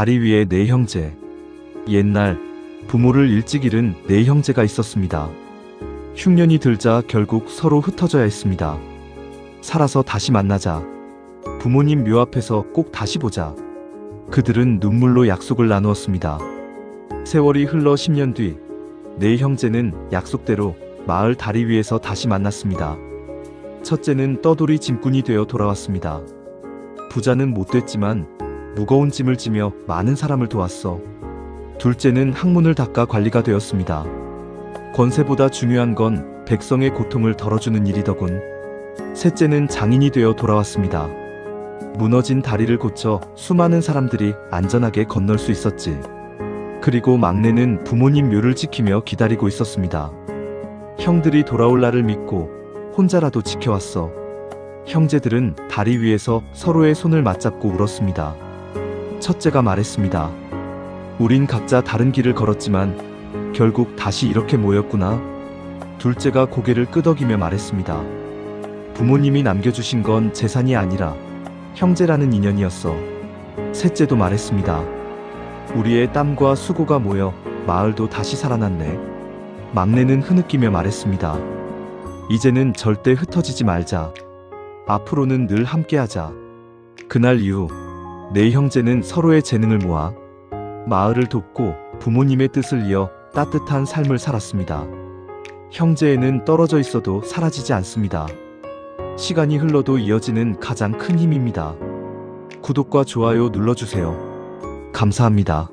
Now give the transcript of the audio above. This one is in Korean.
다리 위에 네 형제. 옛날 부모를 일찍 잃은 네 형제가 있었습니다. 흉년이 들자 결국 서로 흩어져야 했습니다. 살아서 다시 만나자. 부모님 묘 앞에서 꼭 다시 보자. 그들은 눈물로 약속을 나누었습니다. 세월이 흘러 10년 뒤, 네 형제는 약속대로 마을 다리 위에서 다시 만났습니다. 첫째는 떠돌이 짐꾼이 되어 돌아왔습니다. 부자는 못 됐지만 무거운 짐을 지며 많은 사람을 도왔어. 둘째는 학문을 닦아 관리가 되었습니다. 권세보다 중요한 건 백성의 고통을 덜어주는 일이더군. 셋째는 장인이 되어 돌아왔습니다. 무너진 다리를 고쳐 수많은 사람들이 안전하게 건널 수 있었지. 그리고 막내는 부모님 묘를 지키며 기다리고 있었습니다. 형들이 돌아올 날을 믿고 혼자라도 지켜왔어. 형제들은 다리 위에서 서로의 손을 맞잡고 울었습니다. 첫째가 말했습니다. 우린 각자 다른 길을 걸었지만 결국 다시 이렇게 모였구나. 둘째가 고개를 끄덕이며 말했습니다. 부모님이 남겨주신 건 재산이 아니라 형제라는 인연이었어. 셋째도 말했습니다. 우리의 땀과 수고가 모여 마을도 다시 살아났네. 막내는 흐느끼며 말했습니다. 이제는 절대 흩어지지 말자. 앞으로는 늘 함께하자. 그날 이후 네 형제는 서로의 재능을 모아 마을을 돕고 부모님의 뜻을 이어 따뜻한 삶을 살았습니다. 형제에는 떨어져 있어도 사라지지 않습니다. 시간이 흘러도 이어지는 가장 큰 힘입니다. 구독과 좋아요 눌러주세요. 감사합니다.